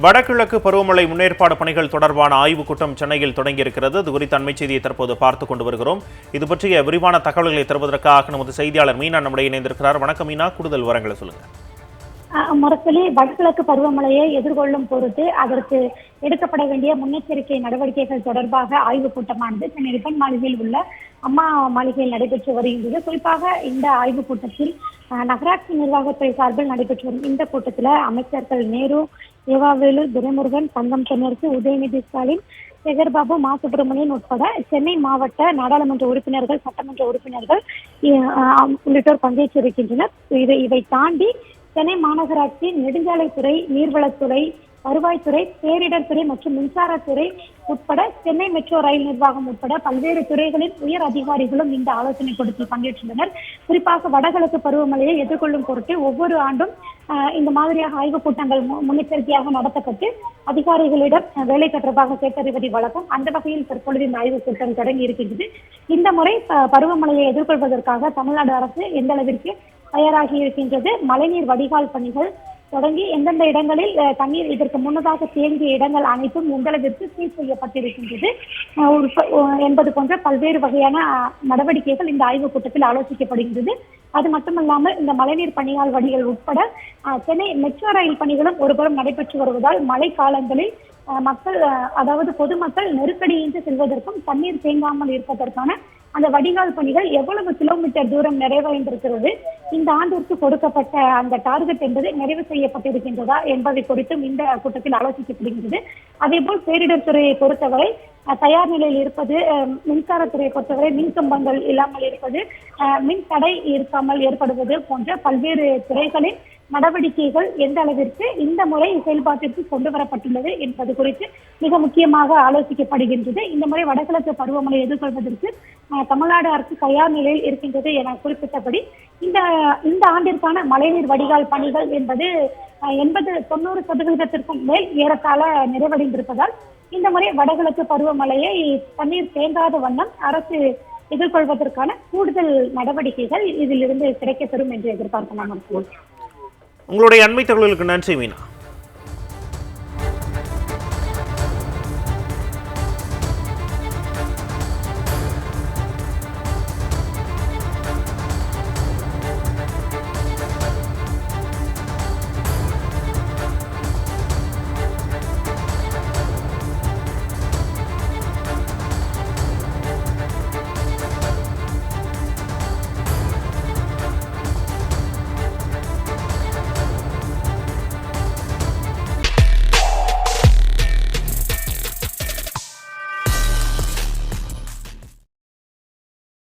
வடகிழக்கு பருவமழை முன்னேற்பாடு பணிகள் தொடர்பான ஆய்வுக் கூட்டம் சென்னையில் தொடங்கியிருக்கிறது. இது குறித்த அண்மை செய்தியை தற்போது பார்த்துக் கொண்டு வருகிறோம். இது பற்றிய விரிவான தகவல்களை தருவதற்காக நமது செய்தியாளர் மீனா நம்முடைய இணைந்திருக்கிறார். வணக்கம் மீனா. கூடுதல் விவரங்களை சொல்லுங்க. அஹ் முரசொலி வடகிழக்கு பருவமழையை எதிர்கொள்ளும் பொருட்டு அதற்கு எடுக்கப்பட வேண்டிய முன்னெச்சரிக்கை நடவடிக்கைகள் தொடர்பாக ஆய்வுக் கூட்டமானது சென்னை ரிப்பன் மாளிகையில் உள்ள அம்மா மாளிகையில் நடைபெற்று வருகின்றது. குறிப்பாக இந்த ஆய்வுக் கூட்டத்தில் நகராட்சி நிர்வாகத்துறை சார்பில் நடைபெற்று வரும் இந்த கூட்டத்தில் அமைச்சர்கள் நேரு ஏவாவேலு துரைமுருகன் தங்கம் தென்னரசு உதயநிதி ஸ்டாலின் சேகர்பாபு மா சுப்பிரமணியன் உட்பட சென்னை மாவட்ட நாடாளுமன்ற உறுப்பினர்கள் சட்டமன்ற உறுப்பினர்கள் உள்ளிட்டோர் பங்கேற்றிருக்கின்றனர் இதை இவை தாண்டி சென்னை மாநகராட்சி நெடுஞ்சாலைத்துறை நீர்வளத்துறை வருவாய்த்துறை பேரிடர் துறை மற்றும் மின்சாரத்துறை உட்பட சென்னை மெட்ரோ ரயில் நிர்வாகம் உட்பட பல்வேறு துறைகளின் உயர் அதிகாரிகளும் இந்த ஆலோசனை கூட்டத்தில் பங்கேற்றுள்ளனர். குறிப்பாக வடகிழக்கு பருவமழையை எதிர்கொள்ளும் பொருட்டு ஒவ்வொரு ஆண்டும் ஆஹ், இந்த மாதிரியாக ஆய்வுக் கூட்டங்கள் மு- முன்னெச்சரிக்கையாக நடத்தப்பட்டு அதிகாரிகளிடம் வேலை தொடர்பாக கேட்டறிவதை வழக்கம் அந்த வகையில் தற்பொழுது இந்த ஆய்வுக் கூட்டம் தொடங்கி இருக்கின்றது. இந்த முறை பருவமழையை எதிர்கொள்வதற்காக தமிழ்நாடு அரசு எந்த அளவிற்கு தயாராகி இருக்கின்றது? மழைநீர் வடிகால் பணிகள் தொடங்கி எந்தெந்த இடங்களில் தண்ணீர் இதற்கு முன்னதாக தேங்கிய இடங்கள் அனைத்தும் எந்த சீல் செய்யப்பட்டிருக்கின்றது. உட்ப- என்பது போன்ற பல்வேறு வகையான நடவடிக்கைகள் இந்த ஆய்வுக் கூட்டத்தில் ஆலோசிக்கப்படுகின்றது. அது மட்டுமல்லாமல் இந்த மழைநீர் பணியால் வடிகள் உட்பட சென்னை மெட்ரோ ரயில் பணிகளும் ஒருபுறம் நடைபெற்று வருவதால் மழை காலங்களில் மக்கள் அதாவது பொதுமக்கள் நெருக்கடியின்றி செல்வதற்கும் தண்ணீர் தேங்காமல் இருப்பதற்கான அந்த வடிகால் பணிகள் எவ்வளவு கிலோமீட்டர் தூரம் நிறைவடைந்திருக்கிறது இந்த ஆண்டிற்கு கொடுக்கப்பட்ட அந்த டார்கெட் என்பது நிறைவு செய்யப்பட்டிருக்கின்றதா என்பதை குறித்தும் இந்த கூட்டத்தில் ஆலோசிக்கப்படுகின்றது அதேபோல் பேரிடர் துறையை பொறுத்தவரை அஹ், தயார் நிலையில் இருப்பது அஹ், மின்சாரத்துறையை பொறுத்தவரை மின் கம்பங்கள் இல்லாமல் இருப்பது மின் தடை இருக்காமல் ஏற்படுவது போன்ற பல்வேறு துறைகளின் நடவடிக்கைகள் எந்த அளவிற்கு இந்த முறை செயல்பாட்டிற்கு கொண்டு வரப்பட்டுள்ளது என்பது குறித்து மிக முக்கியமாக ஆலோசிக்கப்படுகின்றது. இந்த முறை வடகிழக்கு பருவமழை எதிர்கொள்வதற்கு தமிழ்நாடு அரசு தயார் நிலையில் இருக்கின்றது என குறிப்பிட்டபடி இந்த இந்த ஆண்டிற்கான மழைநீர் வடிகால் பணிகள் என்பது அஹ், எண்பது தொண்ணூறு சதவீதத்திற்கும் மேல் ஏறத்தாழ நிறைவடைந்திருப்பதால் இந்த முறை வடகிழக்கு பருவமழையை தண்ணீர் தேங்காத வண்ணம் அரசு எதிர்கொள்வதற்கான கூடுதல் நடவடிக்கைகள் இதிலிருந்து கிடைக்கப்பெறும் என்று எதிர்பார்க்கலாம். உங்களுடைய அண்மை தகவல்களுக்கு நன்றி மீனா.